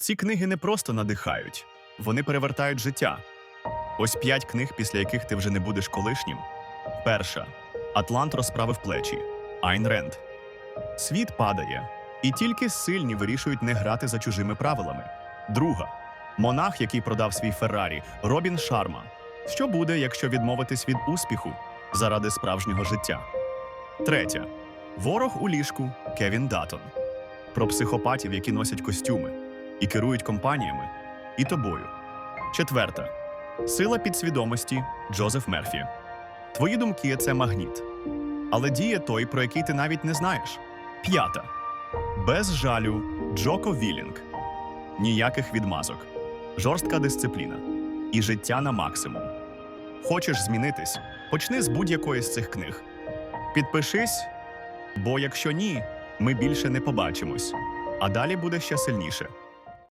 Ці книги не просто надихають, вони перевертають життя. Ось п'ять книг, після яких ти вже не будеш колишнім. Перша Атлант розправив плечі. Айн Ренд. Світ падає, і тільки сильні вирішують не грати за чужими правилами. Друга Монах, який продав свій Феррарі, Робін Шарма. Що буде, якщо відмовитись від успіху заради справжнього життя? Третя Ворог у ліжку Кевін Датон. Про психопатів, які носять костюми і керують компаніями, і тобою. Четверта сила підсвідомості Джозеф Мерфі. Твої думки це магніт. Але діє той, про який ти навіть не знаєш. П'ята. Без жалю Джоко Вілінг. Ніяких відмазок. Жорстка дисципліна. І життя на максимум. Хочеш змінитись? Почни з будь-якої з цих книг. Підпишись, бо якщо ні, ми більше не побачимось. А далі буде ще сильніше.